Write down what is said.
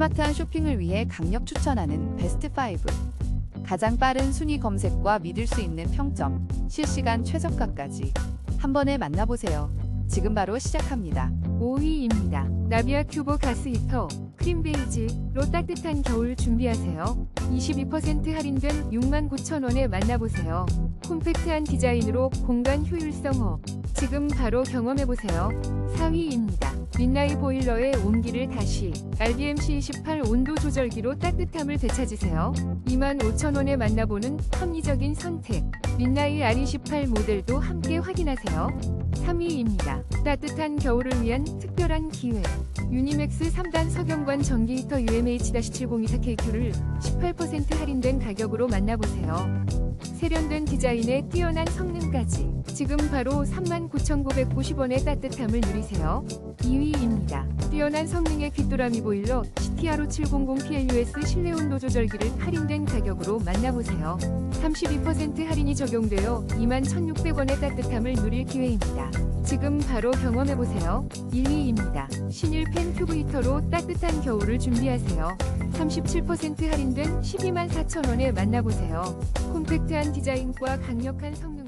스마트한 쇼핑을 위해 강력 추천하는 베스트 5. 가장 빠른 순위 검색과 믿을 수 있는 평점, 실시간 최저가까지 한 번에 만나보세요. 지금 바로 시작합니다. 5위입니다. 나비아 큐브 가스 히터 크림 베이지로 따뜻한 겨울 준비하세요. 22% 할인된 69,000원에 만나보세요. 콤팩트한 디자인으로 공간 효율성 업. 지금 바로 경험해보세요. 4위입니다. 민나이 보일러의 온기를 다시 RBMC 28 온도 조절기로 따뜻함을 되찾으세요. 25,000원에 만나보는 합리적인 선택. 민나이 R28 모델도 함께 확인하세요. 3위입니다. 따뜻한 겨울을 위한 특별한 기회. 유니맥스 3단 석영관 전기 히터 UMH-7024KQ를 18% 할인된 가격으로 만나보세요. 세련된 디자인에 뛰어난 성능까지 지금 바로 39,990원의 따뜻함을 누리세요. 2위입니다. 뛰어난 성능의 귀뚜라미 보일러 CTR 5700PLUS 실내 온도 조절기를 할인된 가격으로 만나보세요. 32% 할인이 적용되어 21,600원의 따뜻함을 누릴 기회입니다. 지금 바로 경험해보세요. 1위입니다. 신일 펜 큐브 히터로 따뜻한 겨울을 준비하세요. 37% 할인된 124,000원에 만나보세요. 콤팩트한 디자인과 강력한 성능